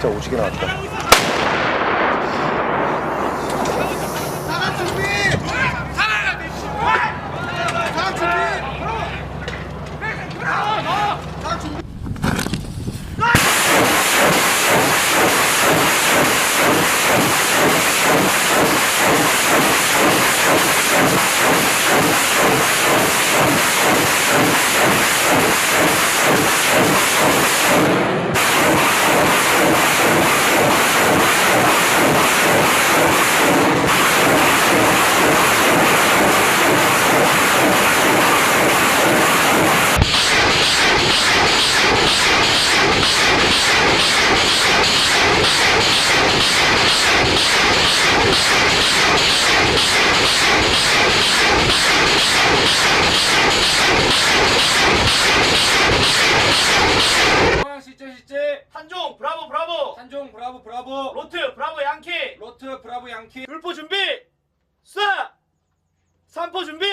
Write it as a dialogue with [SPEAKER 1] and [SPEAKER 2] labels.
[SPEAKER 1] 진짜 오지게 나왔다. 실제 실제. 산종 브라보 브라보. 산종 브라보 브라보.
[SPEAKER 2] 로트 브라보 양키.
[SPEAKER 1] 로트 브라보 양키.
[SPEAKER 2] 불포 준비 쏴! 3포 준비!